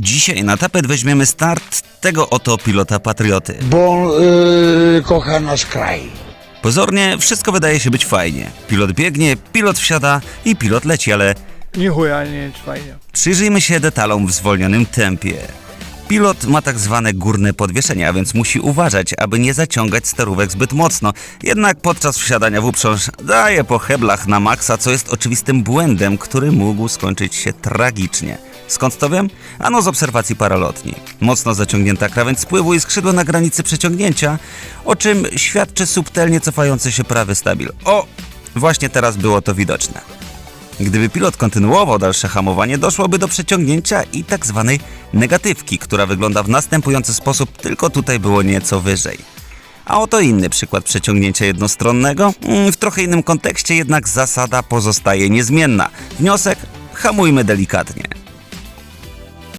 Dzisiaj na tapet weźmiemy start tego oto pilota patrioty. bo yy, kocha nasz kraj. Pozornie wszystko wydaje się być fajnie. Pilot biegnie, pilot wsiada i pilot leci, ale Nichuja nie jest fajnie. przyjrzyjmy się detalom w zwolnionym tempie. Pilot ma tak zwane górne podwieszenia, więc musi uważać, aby nie zaciągać sterówek zbyt mocno. Jednak podczas wsiadania w uprząż daje po heblach na maksa, co jest oczywistym błędem, który mógł skończyć się tragicznie. Skąd to wiem? Ano z obserwacji paralotni. Mocno zaciągnięta krawędź spływu i skrzydło na granicy przeciągnięcia, o czym świadczy subtelnie cofający się prawy stabil. O! Właśnie teraz było to widoczne. Gdyby pilot kontynuował dalsze hamowanie, doszłoby do przeciągnięcia i tak zwanej negatywki, która wygląda w następujący sposób, tylko tutaj było nieco wyżej. A oto inny przykład przeciągnięcia jednostronnego. Mm, W trochę innym kontekście jednak zasada pozostaje niezmienna. Wniosek? Hamujmy delikatnie.